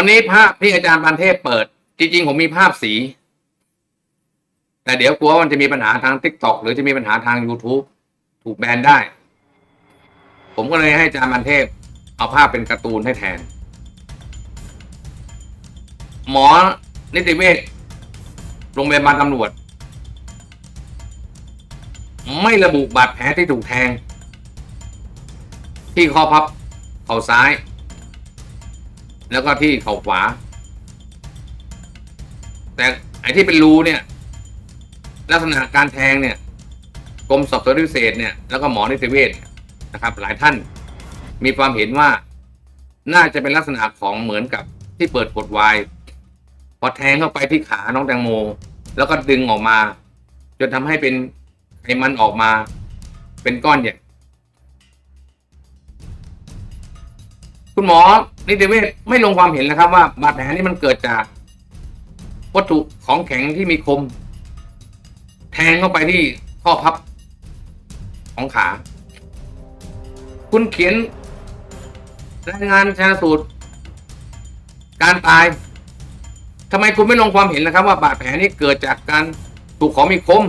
วันนี้ภาพที่อาจารย์ปันเทพเปิด จริง ๆ ผมมีภาพสี แต่เดี๋ยวกลัวว่ามันจะมีปัญหาทาง t ิ k t o k หรือจะมีปัญหาทาง YouTube ถูกแบนได้ ผมก็เลยให้อาจารย์ปันเทพ เอาภาพเป็นการ์ตูนให้แทน หมอนิติเวชโรงพยาบาลตำรวจ ไม่ระบุบาดแผลที่ถูกแทง ที่ข้อพับเข่าซ้าย แล้วก็ที่เข่าขวา แต่ไอ้ที่เป็นรูเนี่ย ลักษณะการแทงเนี่ยกรมสอบสวนพิเศษเนี่ยแล้วก็หมอนิติเวชเนี่ยนะครับ หลายท่านมีความเห็นว่าน่าจะเป็นลักษณะของเหมือนกับที่เปิดกดวายพอแทงเข้าไปที่ขาน้องแตงโม แล้วก็ดึงออกมา จนทำให้เป็นไขมันออกมา เป็นก้อนใหญ่คุณหมอ นิติเวชไม่ลงความเห็นนะครับ ว่าบาดแผลนี่มันเกิดจาก วัตถุของแข็งที่มีคม แทงเข้าไปที่ข้อพับของขา คุณเขียนรายงานชนสูตร การตายทำไมคุณไม่ลงความเห็นนะครับ ว่าบาดแผลนี้เกิดจากการถูกของมีคม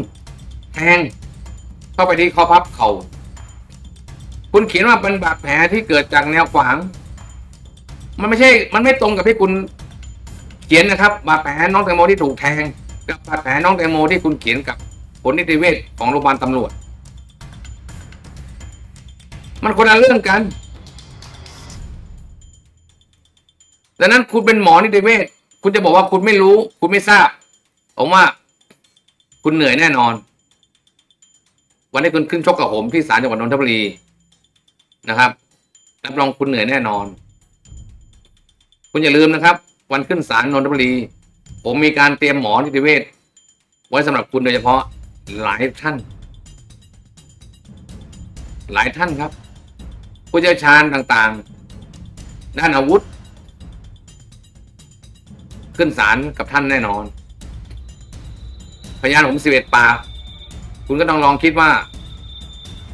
แทง เข้าไปที่ข้อพับเขา่าคุณเขียนว่าเป็นบาดแผลที่เกิดจากแนวขวาง มันไม่ใช่ มันไม่ตรงกับที่คุณเขียนนะครับบาดแผลน้องแตงโมที่ถูกแทงกับบาดแผลน้องแตงโมที่คุณเขียนกับผลนิติเวชของโรงพยาบาลตำรวจ มันคนละเรื่องกันดังนั้นคุณเป็นหมอนิติเวชคุณจะบอกว่าคุณไม่รู้ คุณไม่ทราบผมว่า คุณเหนื่อยแน่นอน วันนี้คุณขึ้นชกกับผมที่ศาลจังหวัดนนทบุรีนะครับรับรองคุณเหนื่อยแน่นอน คุณอย่าลืมนะครับ วันขึ้นศาลนนทบุรี ผมมีการเตรียมหมอนิติเวชไว้สำหรับคุณโดยเฉพาะหลายท่าน หลายท่านครับ ผู้เชี่ยวชาญต่างๆ ด้านอาวุธ ขึ้นศาลกับท่านแน่นอน พยานผมสิบเอ็ดปาก คุณก็ต้องลองคิดว่า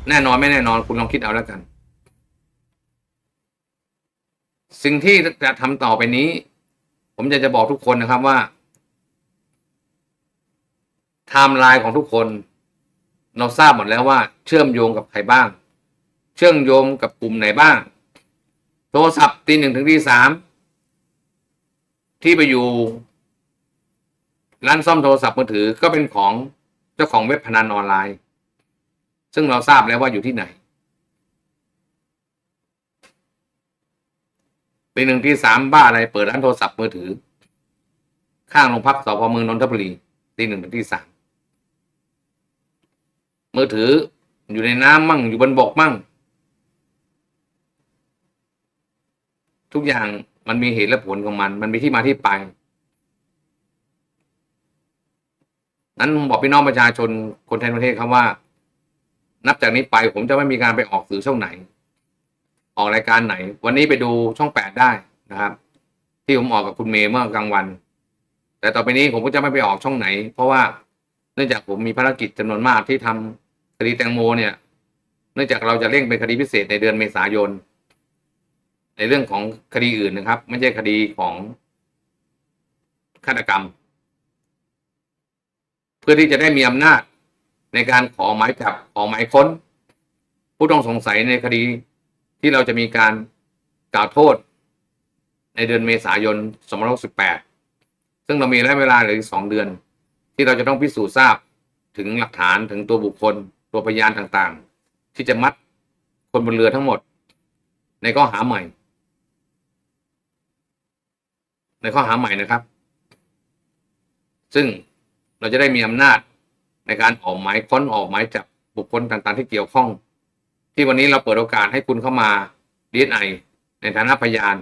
แน่นอนไม่แน่นอน คุณลองคิดเอาแล้วกัน สิ่งที่จะทำต่อไปนี้ ผมจะจะบอกทุกคนนะครับว่าไทม์ไลน์ของทุกคน เราทราบหมดแล้วว่า เชื่อมโยงกับใครบ้าง เชื่อมโยงกับกลุ่มไหนบ้าง โทรศัพท์ตีหนึ่งถึงตีสามที่ไปอยู่ร้านซ่อมโทรศัพท์มือถือก็เป็นของเจ้าของเว็บพนันออนไลน์ ซึ่งเราทราบแล้วว่าอยู่ที่ไหน ตีหนึ่งตีสามบ้าอะไรเปิดร้านโทรศัพท์มือถือ ข้างโรงพักสพเมืองนนทบุรีตีหนึ่งถึงตีสามมือถืออยู่ในน้ำมั่งอยู่บนบกมั่ง ทุกอย่างมันมีเหตุและผลของมัน มันมีที่มาที่ไป นั้นผมบอกพี่น้องประชาชนคนไทยประเทศครับว่า นับจากนี้ไปผมจะไม่มีการไปออกสื่อช่องไหน ออกรายการไหน วันนี้ไปดูช่องแปดได้นะครับ ที่ผมออกกับคุณเมย์เมื่อกลางวัน แต่ต่อไปนี้ผมก็จะไม่ไปออกช่องไหน เพราะว่าเนื่องจากผมมีภารกิจจำนวนมากที่ทำคดีแตงโมเนี่ย เนื่องจากเราจะเร่งเป็นคดีพิเศษในเดือนเมษายน ในเรื่องของคดีอื่นนะครับ ไม่ใช่คดีของฆาตกรรม เพื่อที่จะได้มีอำนาจในการขอหมายจับขอหมายค้น ผู้ต้องสงสัยในคดี ที่เราจะมีการกล่าวโทษ ในเดือนเมษายน 2568 ซึ่งเรามีระยะเวลาเหลืออีกสองเดือน ที่เราจะต้องพิสูจน์ทราบถึงหลักฐานถึงตัวบุคคล ตัวพยานต่างๆ ที่จะมัดคนบนเรือทั้งหมด ในข้อหาใหม่ ในข้อหาใหม่นะครับ ซึ่งเราจะได้มีอำนาจในการออกหมายค้นออกหมายจับบุคคลต่างๆ ที่เกี่ยวข้อง ที่วันนี้เราเปิดโอกาสให้คุณเข้ามาดีไอในฐานะพยาน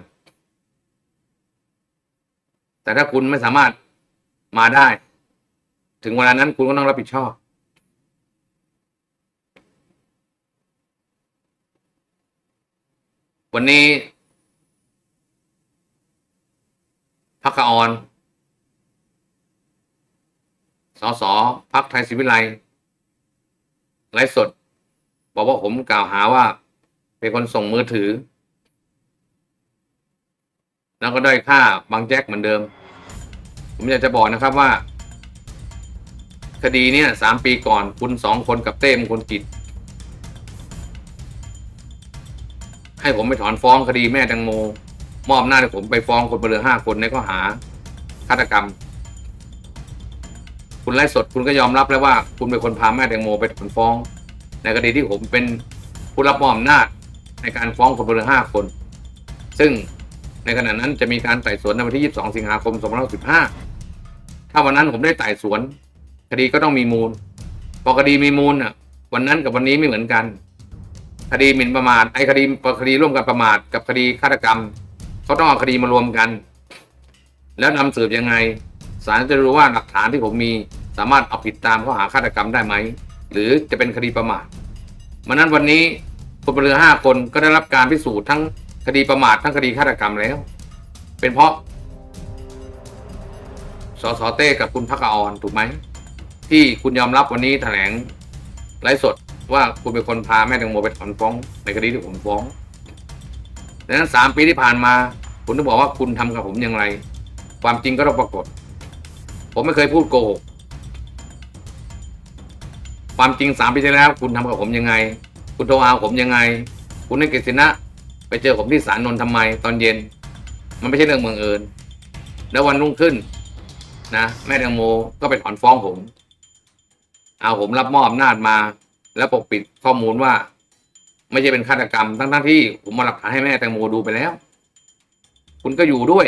แต่ถ้าคุณไม่สามารถมาได้ ถึงเวลานั้นคุณก็ต้องรับผิดชอบ วันนี้พักกะออนสสพักไทยศิวิไลย์ไลฟ์สด บอกว่าผมกล่าวหาว่า เป็นคนส่งมือถือ แล้วก็ได้ค่าบางแจ็คเหมือนเดิม ผมอยากจะบอกนะครับว่า คดีเนี่ยสามปีก่อนคุณสองคนกับเต้มคนกิจ ให้ผมไปถอนฟ้องคดีแม่แตงโม มอบหน้าให้ผมไปฟ้องคนบนเรือห้าคนในข้อหาฆาตกรรมคุณไล่สดคุณก็ยอมรับแล้วว่า คุณเป็นคนพาแม่แตงโมไปถอนฟ้อง ในคดีที่ผมเป็นผู้รับมอบอำนาจในการฟ้องคนบนเรือห้าคน ซึ่งในขณะนั้นจะมีการไต่สวนในวันที่ 22 สิงหาคม 2515ถ้าวันนั้นผมได้ไต่สวน คดีก็ต้องมีมูล พอคดีมีมูลอะ วันนั้นกับวันนี้ไม่เหมือนกัน คดีหมิ่นประมาท ไอ้คดีคดีร่วมกันประมาทกับคดีฆาตกรรม เขาต้องเอาคดีมารวมกัน แล้วนำสืบยังไง ศาลจะรู้ว่าหลักฐานที่ผมมีสามารถเอาผิดตามข้อหาฆาตกรรมได้ไหม หรือจะเป็นคดีประมาท มันนั้นวันนี้คนบนเรือห้าคนก็ได้รับการพิสูจน์ทั้งคดีประมาททั้งคดีฆาตกรรมแล้ว เป็นเพราะสสเต้กับคุณพักออนถูกไหม ที่คุณยอมรับวันนี้แถลงไลฟ์สดว่าคุณเป็นคนพาแม่แตงโมไปถอนฟ้อง ในคดีที่ผมฟ้องดังนั้นสามปีที่ผ่านมา คุณต้องบอกว่าคุณทำกับผมอย่างไร ความจริงก็ต้องปรากฏ ผมไม่เคยพูดโกหก ความจริงสามปีที่แล้ว คุณทำกับผมยังไง คุณโทรหาผมยังไง คุณให้เกษณะไปเจอผมที่ศาลนนท์ทำไมตอนเย็น มันไม่ใช่เรื่องบังเอิญแล้ววันรุ่งขึ้นนะแม่แตงโมก็ไปถอนฟ้องผม เอาผมรับมอบอำนาจมา แล้วปกปิดข้อมูลว่า ไม่ใช่เป็นฆาตกรรมทั้งทั้งที่ผมมาหลักฐานให้แม่แตงโมดูไปแล้ว คุณก็อยู่ด้วย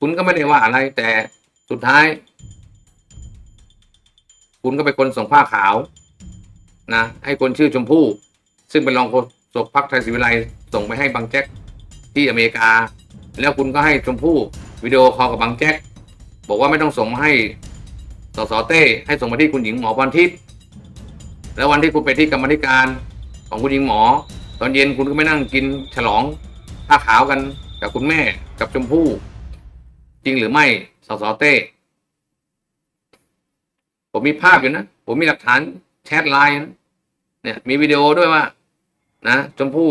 คุณก็ไม่ได้ว่าอะไรแต่สุดท้าย คุณก็เป็นคนส่งผ้าขาวนะให้คนชื่อชมพู่ ซึ่งเป็นรองโฆษกพรรคไทยศิวิไลส่งไปให้บางแจ็คที่อเมริกา แล้วคุณก็ให้ชมพู่วิดีโอคอลกับบางแจ็คบอกว่าไม่ต้องส่งมาให้สสเต้ให้ส่งมาที่คุณหญิงหมอพรทิพย์แล้ววันที่คุณไปที่กรรมธิการของคุณหญิงหมอ ตอนเย็นคุณก็ไม่นั่งกินฉลองผ้าขาวกันกับคุณแม่กับชมพู่ จริงหรือไม่สสเต้ ผมมีภาพอยู่นะ ผมมีหลักฐานแชทไลน์นะเนี่ยมีวิดีโอด้วยว่า นะชมพู่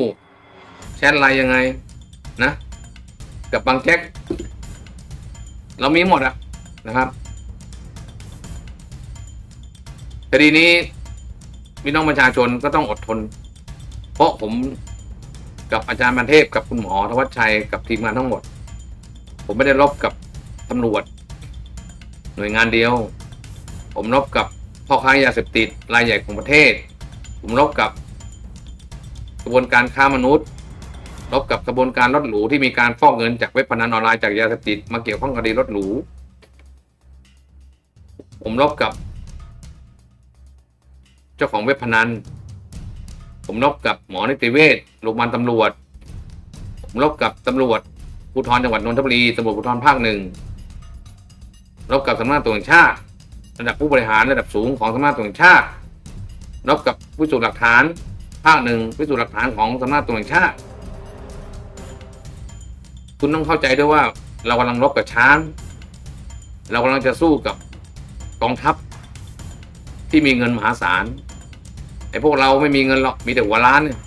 แชทไลน์ยังไง นะ กับบางแจ็คเรามีหมดอะนะครับคดีนี้พี่น้องประชาชนก็ต้องอดทน เพราะผมกับอาจารย์มันเทพกับคุณหมอธวัชชัยกับทีมงานทั้งหมด ผมไม่ได้รบกับตำรวจ หน่วยงานเดียว ผมรบกับพ่อค้ายาเสพติดรายใหญ่ของประเทศ ผมรบกับกระบวนการค้ามนุษย์ รบกับกระบวนการรถหรูที่มีการฟอกเงินจากเว็บพนันออนไลน์จากยาเสพติดมาเกี่ยวข้องกับดีรถหรู ผมรบกับ เจ้าของเว็บพนัน ผมรบกับหมอนิติเวชโรงพยาบาลตำรวจ ผมรบกับตำรวจภูธรจังหวัดนนทบุรีตำรวจภูธรภาคหนึ่งรบกับสำนักงานตำรวจแห่งชาติ ระดับผู้บริหารระดับสูงของสำนักงานตำรวจแห่งชาติรบกับพิสูจน์หลักฐาน ภาคหนึ่งพิสูจน์หลักฐานของสำนักงานตำรวจแห่งชาติ คุณต้องเข้าใจด้วยว่าเรากำลังรบกับช้าง เรากำลังจะสู้กับกองทัพที่มีเงินมหาศาลไอ้พวกเราไม่มีเงินหรอกมีแต่หัวล้านเนี่ย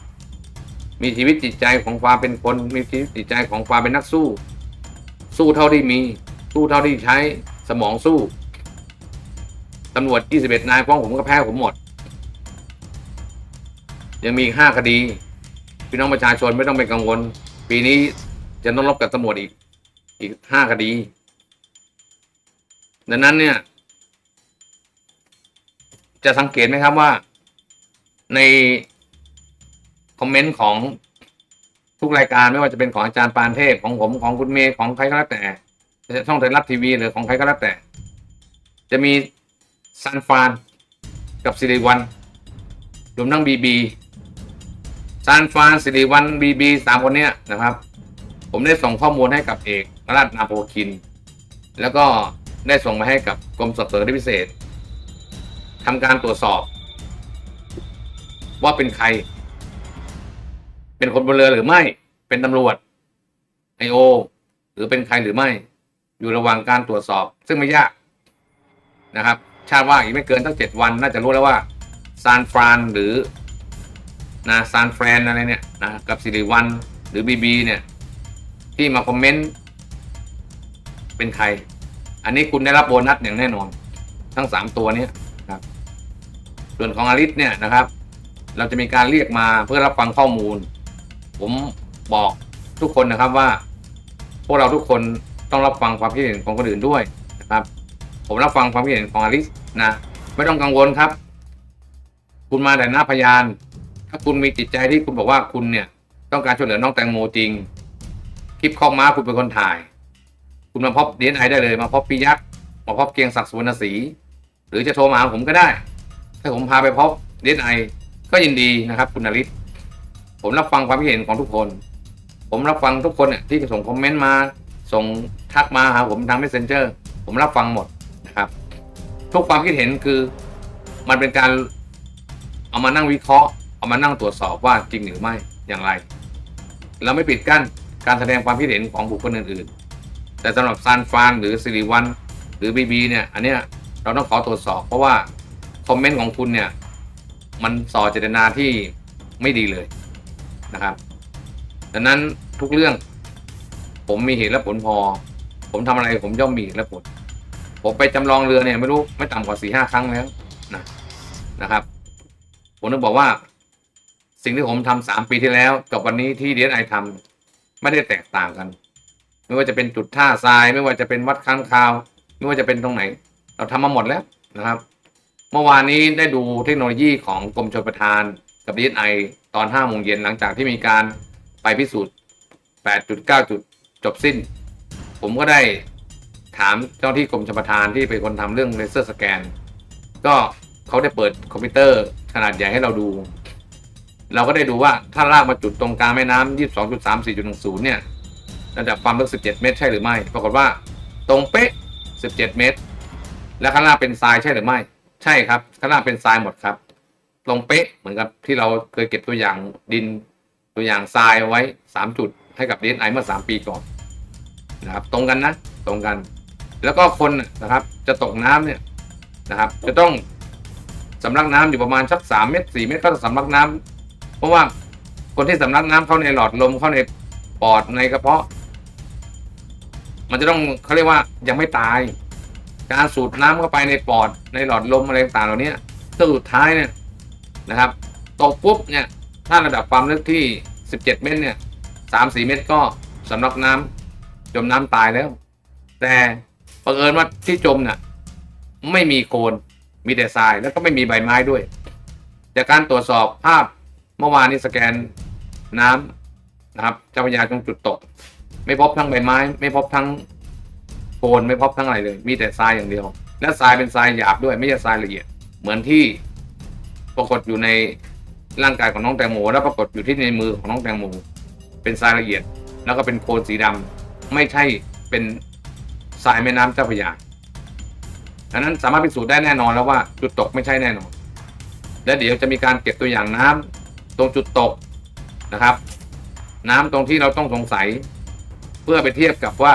มีชีวิตจิตใจของความเป็นคน มีชีวิตจิตใจของความเป็นนักสู้ สู้เท่าที่มี สู้เท่าที่ใช้สมองสู้ ตำรวจ 21 นายฟ้องผมก็แพ้ผมหมด ยังมีอีก5คดี พี่น้องประชาชนไม่ต้องเป็นกังวล ปีนี้จะต้องรบกับตำรวจอีก อีกห้าคดี ดังนั้นเนี่ย จะสังเกตไหมครับว่า ในคอมเมนต์ของทุกรายการไม่ว่าจะเป็นของอาจารย์ปานเทพของผมของคุณเมย์ของใครก็แล้วแต่ช่องไทยรัฐทีวีหรือของใครก็แล้วแต่ จะมี ซันฟาน กับสิริวันรวมทั้งบีบีซันฟานสิริวันบีบีสามคนเนี้ยนะครับ ผมได้ส่งข้อมูลให้กับเอกราชนาโพคิน แล้วก็ได้ส่งมาให้กับกรมสอบสวนพิเศษทำการตรวจสอบ ว่าเป็นใคร เป็นคนบนเรือหรือไม่ เป็นตำรวจไอโอหรือเป็นใครหรือไม่ อยู่ระหว่างการตรวจสอบ ซึ่งไม่ยากนะครับ ชาติว่าอีกไม่เกินตั้งเจ็ดวันน่าจะรู้แล้วว่าซานฟรานหรือนะซานแฟรนอะไรเนี่ยนะกับสิริวันหรือบีบีเนี่ยที่มาคอมเมนต์เป็นใคร อันนี้คุณได้รับโบนัสอย่างแน่นอน ทั้งสามตัวนี้ครับ ส่วนของอลิสเนี่ยนะครับ เราจะมีการเรียกมาเพื่อรับฟังข้อมูล ผมบอกทุกคนนะครับว่า พวกเราทุกคนต้องรับฟังความคิดเห็นของคนอื่นด้วยนะครับ ผมรับฟังความคิดเห็นของอลิส นะไม่ต้องกังวลครับ คุณมาแต่หน้าพยาน ถ้าคุณมีจิตใจที่คุณบอกว่าคุณเนี่ย ต้องการช่วยเหลือน้องแตงโมจริง คลิปข้อม้าคุณเป็นคนถ่าย คุณมาพบเดียนไอได้เลย มาพบพี่ยักษ์มาพบเกียงศักดิ์สุวรรณศรีหรือจะโทรมาหาผมก็ได้ ถ้าผมพาไปพบเดียนไอก็ยินดีนะครับคุณนริศผมรับฟังความคิดเห็นของทุกคน ผมรับฟังทุกคนเนี่ยที่ส่งคอมเมนต์มา ส่งทักมาหาผมทาง messenger ผมรับฟังหมด ทุกความคิดเห็นคือมันเป็นการเอามานั่งวิเคราะห์เอามานั่งตรวจสอบว่าจริงหรือไม่อย่างไร เราไม่ปิดกั้นการแสดงความคิดเห็นของบุคคลอื่นๆ แต่สำหรับซานฟานหรือสิริวันหรือบีบีเนี่ยอันเนี้ยเราต้องขอตรวจสอบเพราะว่าคอมเมนต์ของคุณเนี่ยมันส่อเจตนาที่ไม่ดีเลยนะครับ ดังนั้นทุกเรื่องผมมีเหตุและผลพอ ผมทำอะไรผมย่อมมีเหตุและผล ผมไปจำลองเรือเนี่ยไม่รู้ไม่ต่ำกว่าสี่ห้าครั้งแล้วนะนะครับ ผมต้องบอกว่า สิ่งที่ผมทำสามปีที่แล้ว กับวันนี้ที่เดียนไอทำไม่ได้แตกต่างกัน ไม่ว่าจะเป็นจุดท่าทราย ไม่ว่าจะเป็นวัดค้างคาว ไม่ว่าจะเป็นตรงไหน เราทำมาหมดแล้วนะครับ เมื่อวานนี้ได้ดูเทคโนโลยีของกรมชลประทาน กับดีไอตอน5โมงเย็นหลังจากที่มีการไปพิสูจน์8.9จุดจบสิ้น ผมก็ได้ ถามเจ้าที่กรมชลประทานที่เป็นคนทำเรื่องเลเซอร์สแกน ก็เขาได้เปิดคอมพิวเตอร์ขนาดใหญ่ให้เราดู เราก็ได้ดูว่าถ้าลากมาจุดตรงกลางแม่น้ำ22.3 4.10 เนี่ยระดับความลึก 17 เมตร ใช่หรือไม่ ปรากฏว่าตรงเป๊ะ 17 เมตร และข้างล่างเป็นทรายใช่หรือไม่ ใช่ครับ ข้างล่างเป็นทรายหมดครับ ตรงเป๊ะเหมือนกับที่เราเคยเก็บตัวอย่างดินตัวอย่างทรายเอาไว้ 3 จุดให้กับ DSI เมื่อ 3 ปีก่อนนะครับตรงกันนะ ตรงกัน แล้วก็คนนะครับจะตกน้ำเนี่ยนะครับ จะต้องสำลักน้ำอยู่ประมาณสักสามเมตรสี่เมตรก็สำลักน้ำเพราะว่าคนที่สำลักน้ำเข้าในหลอดลมเข้าในปอดในกระเพาะ มันจะต้องเขาเรียกว่ายังไม่ตาย การสูดน้ำเข้าไปในปอดในหลอดลมอะไรต่างๆเหล่านี้ก็สุดท้ายเนี่ยนะครับตกปุ๊บเนี่ยถ้าระดับความลึกที่ 17 เมตรเนี่ยสามสี่เมตรก็สำลักน้ำจมน้ำตายแล้ว แต่ บังเอิญว่าที่จมน่ะ ไม่มีโคลนมีแต่ทรายแล้วก็ไม่มีใบไม้ด้วย จากการตรวจสอบภาพเมื่อวานนี้สแกนน้ำนะครับเจ้าพระยาตรงจุดตก ไม่พบทั้งใบไม้ ไม่พบทั้งโคลนไม่พบทั้งอะไรเลย มีแต่ทรายอย่างเดียว และทรายเป็นทรายหยาบด้วย ไม่ใช่ทรายละเอียด เหมือนที่ปรากฏอยู่ในร่างกายของน้องแตงโมและปรากฏอยู่ที่ในมือของน้องแตงโมเป็นทรายละเอียด แล้วก็เป็นโคลนสีดำไม่ใช่เป็น ทรายแม่น้ำเจ้าพระยาดังนั้นสามารถพิสูจน์ได้แน่นอนแล้วว่าจุดตกไม่ใช่แน่นอน และเดี๋ยวจะมีการเก็บตัวอย่างน้ำตรงจุดตกนะครับ น้ำตรงที่เราต้องสงสัย เพื่อไปเทียบกับว่า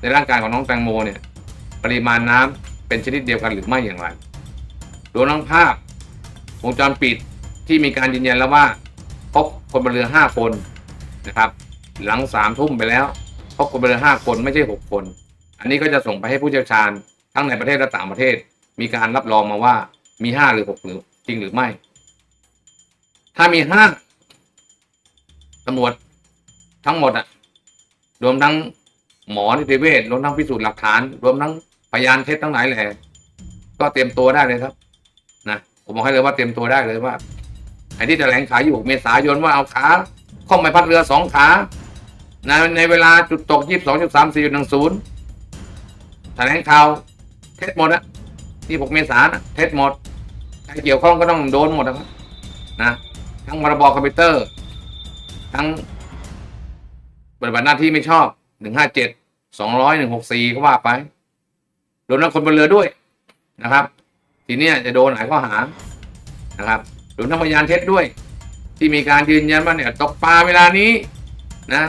ในร่างกายของน้องแตงโมเนี่ย ปริมาณน้ำเป็นชนิดเดียวกันหรือไม่อย่างไรรวมทั้งภาพวงจรปิดที่มีการยืนยันแล้วว่าพบคนบนเรือห้าคนนะครับ หลังสามทุ่มไปแล้วพบคนบนเรือห้าคนไม่ใช่หกคน อันนี้ก็จะส่งไปให้ผู้เชี่ยวชาญทั้งในประเทศและต่างประเทศ มีการรับรองมาว่ามีห้าหรือหกหรือจริงหรือไม่ ถ้ามีห้าตำรวจทั้งหมดอะรวมทั้งหมอนิติเวชรวมทั้งพิสูจน์หลักฐาน รวมทั้งพยานเท็จทั้งหลายแหล่ก็เตรียมตัวได้เลยครับนะผมบอกให้เลยว่าเตรียมตัวได้เลยว่าไอ้ที่แถลงขายอยู่6เมษายนว่าเอาขาข้องใบพัดเรือสองขาในในเวลาจุดตก22.34.10 แถลงข่าวเท็จหมดอะที่6เมษายนะเท็จหมดใครเกี่ยวข้องก็ต้องโดนหมดนะครับนะทั้งพรบคอมพิวเตอร์ ทั้งปฏิบัติหน้าที่ไม่ชอบ157 200 164ก็ว่าไปรวมทั้งคนบนเรือด้วยนะครับ ทีนี้จะโดนหลายข้อหานะครับรวมทั้งพยานเท็จด้วย ที่มีการยืนยันว่าเนี่ยตกปลาเวลานี้นะ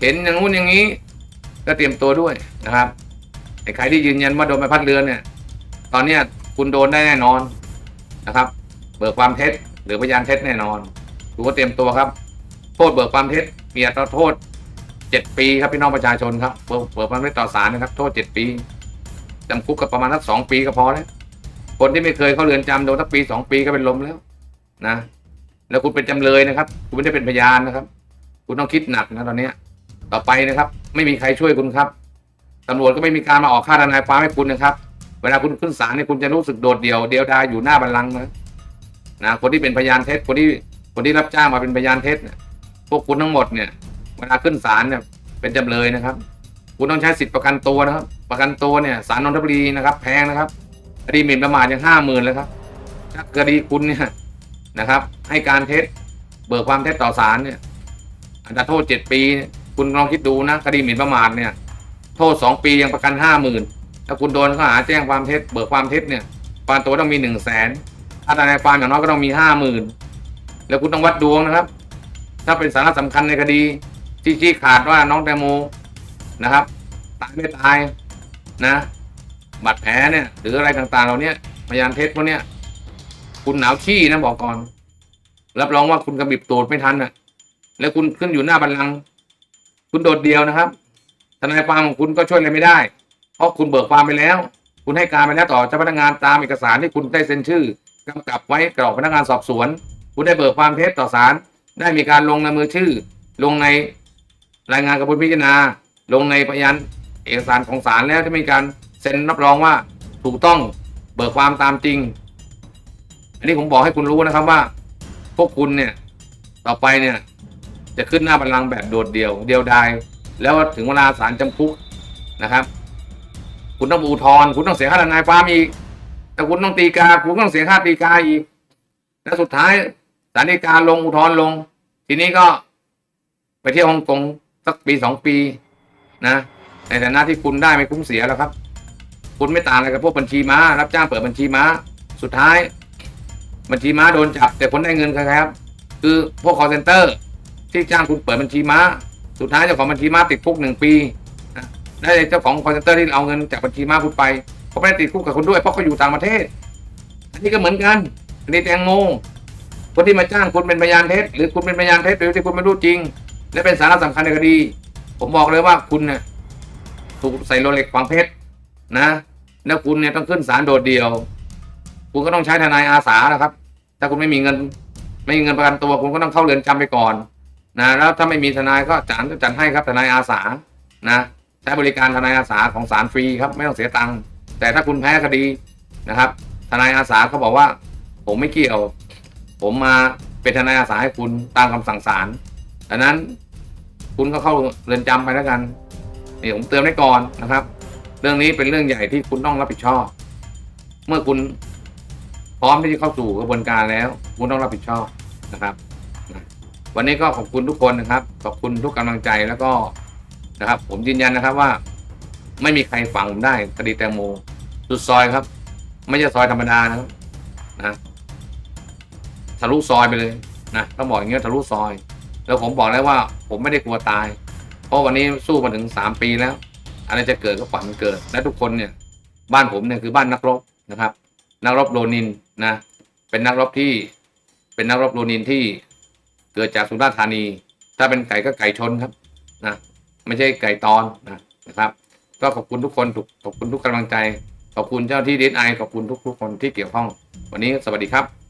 เห็นอย่างนู้นอย่างนี้ ก็เตรียมตัวด้วยนะครับไอ้ใครที่ยืนยันว่าโดนใบพัดเรือเนี่ย ตอนเนี้ยคุณโดนได้แน่นอนนะครับ เบิกความเท็จหรือพยานเท็จแน่นอนคุณก็เตรียมตัวครับ โทษเบิกความเท็จมีอัตราโทษเจ็ดปีครับพี่น้องประชาชนครับเปิดเปิดมันไม่ต่อสารนะครับ โทษเจ็ดปีจำคุกกับประมาณสักสองปีก็พอแล้วคนที่ไม่เคยเข้าเรือนจำโดนสักปีสองปีก็เป็นลมแล้วนะ แล้วคุณเป็นจำเลยนะครับ คุณไม่ได้เป็นพยานนะครับ คุณต้องคิดหนักนะตอนเนี้ย ต่อไปนะครับ ไม่มีใครช่วยคุณครับตำรวจก็ไม่มีการมาออกค่าทนายความให้คุณนะครับ เวลาคุณขึ้นศาลเนี่ยคุณจะรู้สึกโดดเดี่ยวเดียวดายอยู่หน้าบัลลังก์นะนะคนที่เป็นพยานเท็จคนที่คนที่รับจ้างมาเป็นพยานเท็จเนี่ยพวกคุณทั้งหมดเนี่ย เวลาขึ้นศาลเนี่ยเป็นจำเลยนะครับ คุณต้องใช้สิทธิประกันตัวนะครับ ประกันตัวเนี่ยศาลนนทบุรีนะครับ แพงนะครับคดีหมิ่นประมาทยังห้าหมื่นเลยครับถ้าคดีคุณเนี่ยนะครับ ให้การเท็จเบิกความเท็จต่อศาลเนี่ยอัตรโทษเจ็ดปีเนี่ย คุณลองคิดดูนะคดีหมิ่นประมาทเนี่ย โทษสองปียังประกันห้าหมื่นถ้าคุณโดนข้อหาแจ้งความเท็จเบิกความเท็จเนี่ยประกันตัวต้องมีหนึ่งแสนถ้าทนายความอย่างน้อยก็ต้องมีห้าหมื่นแล้วคุณต้องวัดดวงนะครับ ถ้าเป็นสาระสำคัญในคดี ที่ชี้ขาดว่าน้องแตงโมนะครับตายไม่ตายนะบาดแผลเนี่ย หรืออะไรต่างๆเหล่าเนี้ยพยานเท็จพวกเนี้ยคุณหนาวขี้นะบอกก่อน รับรองว่าคุณกระบิบตูดไม่ทันน่ะ แล้วคุณขึ้นอยู่หน้าบัลลัง คุณโดดเดียวนะครับทนายความของคุณก็ช่วยอะไรไม่ได้ เพราะคุณเบิกความไปแล้ว คุณให้การไปแล้วต่อเจ้าพนักงานตามเอกสารที่คุณได้เซ็นชื่อกำกับไว้กรอกพนักงานสอบสวน คุณได้เบิกความเท็จต่อศาลได้มีการลงในมือชื่อ ลงในรายงานกระบวนพิจารณา ลงในพยานเอกสารของศาลแล้วที่มีการเซ็นรับรองว่าถูกต้องเบิกความตามจริง อันนี้ผมบอกให้คุณรู้นะครับว่า พวกคุณเนี่ยต่อไปเนี่ย จะขึ้นหน้าบัลลังก์แบบโดดเดี่ยว เดียวดายแล้วถึงเวลาศาลจำคุกนะครับ คุณต้องอุทธรณ์คุณต้องเสียค่าทนายความอีกแต่คุณต้องตีกาคุณต้องเสียค่าตีกาอีกแล้วสุดท้ายศาลฎีกาลงอุทธรณ์ลง ทีนี้ก็ไปเที่ยวฮ่องกงสักปีสองปีนะในฐานะที่คุณได้ไม่คุ้มเสียแล้วครับ คุณไม่ต่างอะไรกับพวกบัญชีม้า รับจ้างเปิดบัญชีม้า สุดท้าย บัญชีม้าโดนจับ แต่คนได้เงินใครครับ คือพวก call center ที่จ้างคุณเปิดบัญชีม้า สุดท้ายเจ้าของบัญชีม้าติดคุกหนึ่งปีนะได้เจ้าของคอนเซนเตอร์ที่เอาเงินจากบัญชีม้าคุณไปเขาไม่ได้ติดคุกกับคุณด้วยเพราะเขาอยู่ต่างประเทศ อันนี้ก็เหมือนกันอันนี้แตงโมคนที่มาจ้างคุณเป็นพยานเท็จหรือคุณเป็นพยานเท็จโดยที่คุณไม่รู้จริง และเป็นสาระสำคัญในคดี ผมบอกเลยว่าคุณเนี่ยถูกใส่โรเล็กฝังเพชรนะ แล้วคุณเนี่ยต้องขึ้นศาลโดดเดี่ยว คุณก็ต้องใช้ทนายอาสานะครับ ถ้าคุณไม่มีเงิน ไม่มีเงินประกันตัว คุณก็ต้องเข้าเรือนจำไปก่อน นะแล้วถ้าไม่มีทนายก็จัดจัดให้ครับทนายอาสานะใช้บริการทนายอาสาของศาลฟรีครับไม่ต้องเสียตังค์แต่ถ้าคุณแพ้คดีนะครับ ทนายอาสาเขาบอกว่า ผมไม่เกี่ยว ผมมาเป็นทนายอาสาให้คุณตามคำสั่งศาลดังนั้นคุณก็เข้าเรือนจำไปแล้วกันนี่ผมเตือนไว้ก่อนนะครับ เรื่องนี้เป็นเรื่องใหญ่ที่คุณต้องรับผิดชอบ เมื่อคุณพร้อมที่จะเข้าสู่กระบวนการแล้ว คุณต้องรับผิดชอบนะครับ วันนี้ก็ขอบคุณทุกคนนะครับ ขอบคุณทุกกำลังใจแล้วก็นะครับ ผมยืนยันนะครับว่า ไม่มีใครฝังผมได้คดีแตงโมสุดซอยครับ ไม่ใช่ซอยธรรมดานะครับนะทะลุซอยไปเลยนะต้องบอกอย่างเงี้ยทะลุซอย แล้วผมบอกแล้วว่า ผมไม่ได้กลัวตาย เพราะวันนี้สู้มาถึงสามปีแล้วอะไรจะเกิดก็ฝันมันเกิด และทุกคนเนี่ย บ้านผมเนี่ยคือบ้านนักรบนะครับ นักรบโรนินนะเป็นนักรบที่ เป็นนักรบโรนินที่ เกิดจากสุราษฎร์ธานี ถ้าเป็นไก่ก็ไก่ชนครับนะไม่ใช่ไก่ตอนนะนะครับ ก็ขอบคุณทุกคนขอบคุณทุกกำลังใจ ขอบคุณเจ้าที่ดีไอขอบคุณทุกทุกๆคนที่เกี่ยวข้อง วันนี้สวัสดีครับ